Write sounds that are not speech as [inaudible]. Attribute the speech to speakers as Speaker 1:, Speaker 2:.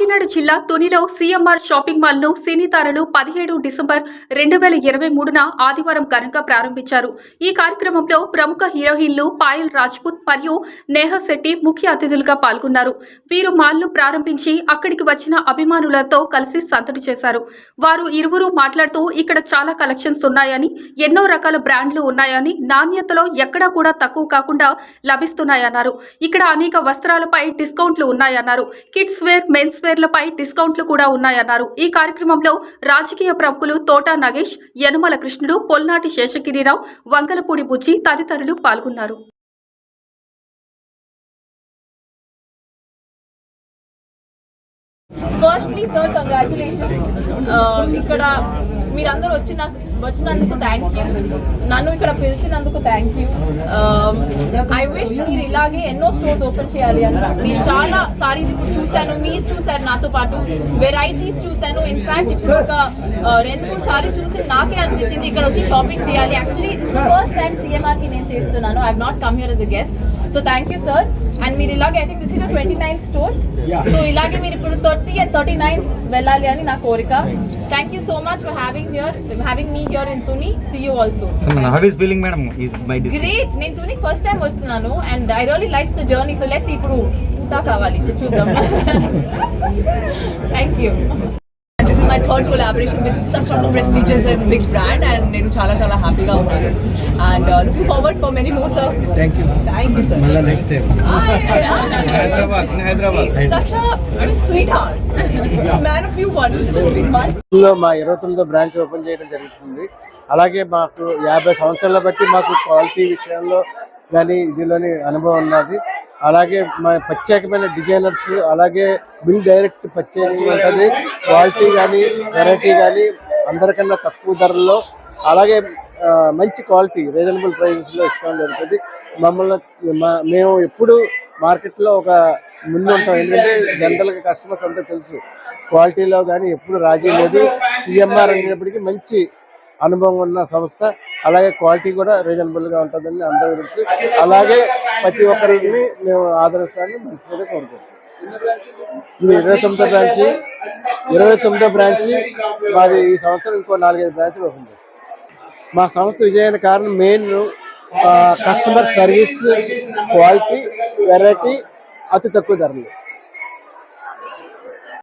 Speaker 1: కాకినాడ జిల్లా తునిలో CMR shopping మాల్ను సినీ తారలు పదిహేడు డిసెంబర్ రెండు వేల ఇరవై మూడున ఆదివారం ఘనంగా ప్రారంభించారు. ఈ కార్యక్రమంలో ప్రముఖ హీరోయిన్లు పాయల్ రాజ్పుత్ మరియు నేహా శెట్టి ముఖ్య అతిథులుగా పాల్గొన్నారు. వీరు మాల్ను ప్రారంభించి అక్కడికి వచ్చిన అభిమానులతో కలిసి సంతటి చేశారు. వారు ఇరువురు మాట్లాడుతూ ఇక్కడ చాలా కలెక్షన్స్ ఉన్నాయని ఎన్నో రకాల బ్రాండ్లు ఉన్నాయని నాణ్యతలో ఎక్కడా కూడా తక్కువ కాకుండా లభిస్తున్నాయన్నారు. ఇక్కడ అనేక వస్త్రాలపై డిస్కౌంట్లు ఉన్నాయన్నారు. కిడ్స్ వేర్ మెన్స్ వేర్ వేర్లపై డిస్కౌంట్లు కూడా ఉన్నాయన్నారు. ఈ కార్యక్రమంలో రాజకీయ ప్రముఖులు తోటా నగేష్ యనమల కృష్ణుడు పొల్నాటి శేషగిరిరావు వంగలపూడి బుజ్జి తదితరులు పాల్గొన్నారు.
Speaker 2: ఫస్ట్లీ సార్ కంగ్రాచులేషన్ ఇక్కడ మీరందరూ వచ్చిన వచ్చినందుకు థ్యాంక్ యూ నన్ను ఇక్కడ పిలిచినందుకు థ్యాంక్ యూ ఐ విష్ మీరు ఇలాగే ఎన్నో స్టోర్స్ ఓపెన్ చేయాలి అని. నేను చాలా సారీస్ ఇప్పుడు చూశాను. మీరు చూశారు నాతో పాటు. వెరైటీస్ చూశాను. ఇన్ఫాక్ట్ ఇప్పుడు ఒక uh, రెండు మూడు సారీస్ చూసి నాకే అనిపించింది ఇక్కడ వచ్చి షాపింగ్ చేయాలి. యాక్చువల్లీ దిస్ ఫస్ట్ టైం సిఎంఆర్కి నేను చేస్తున్నాను. I not come here as a guest so thank you sir and మీరు ఇలాగే I think this is twenty ninth store so ఇలాగే మీరు ఇప్పుడు థర్టీ అండ్ థర్టీ నైన్ వెళ్ళాలి అని నా కోరిక. Thank you so much for having here having me here in Tuni see you also? Great నేను తుని ఫస్ట్ టైం వస్తున్నాను and I really like the journey so let's ఇప్పుడు ఇంకా కావాలి. చూద్దాం. [laughs] Thank you
Speaker 3: heart collaboration with such prestigious and big brand and నేను చాలా చాలా హ్యాపీగా ఉన్నాను and looking forward for many more sir
Speaker 4: thank you
Speaker 3: thank
Speaker 4: స్వీట్లో మా 29 బ్రాంచ్ ఓపెన్ చేయడం జరుగుతుంది. అలాగే మాకు యాభై సంవత్సరాల బట్టి మాకు క్వాలిటీ విషయంలో కానీ ఇదిలోని అనుభవం ఉన్నది. అలాగే మా ప్రత్యేకమైన డిజైనర్స్ అలాగే బిల్ డైరెక్ట్ పర్చేసింగ్ ఉంటుంది. క్వాలిటీ కానీ వెరైటీ కానీ అందరికన్నా తక్కువ ధరల్లో అలాగే మంచి క్వాలిటీ రీజనబుల్ ప్రైజెస్లో ఇష్టం జరుగుతుంది. మమ్మల్ని మా- మేము ఎప్పుడు మార్కెట్లో ఒక ముందు ఉంటాం. ఎందుకంటే జనరల్గా కస్టమర్స్ అంతా తెలుసు. క్వాలిటీలో కానీ ఎప్పుడు రాజీ లేదు. సిఎంఆర్ అనేటప్పటికీ మంచి అనుభవం ఉన్న సంస్థ. అలాగే క్వాలిటీ కూడా రీజనబుల్గా ఉంటుందని అందరూ తెలుసు. అలాగే ప్రతి ఒక్కరిని మేము ఆదరిస్తామని మంచిగా కోరుకుంటున్నాం. ఇది ఇరవై తొమ్మిదో బ్రాంచి. ఇరవై తొమ్మిదో బ్రాంచి. మాది ఈ సంవత్సరం ఇంకో నాలుగైదు బ్రాంచ్లు ఓపెన్ చేస్తాం. మా సంస్థ విజయానికి కారణం main customer service quality variety అతి తక్కువ ధరలు.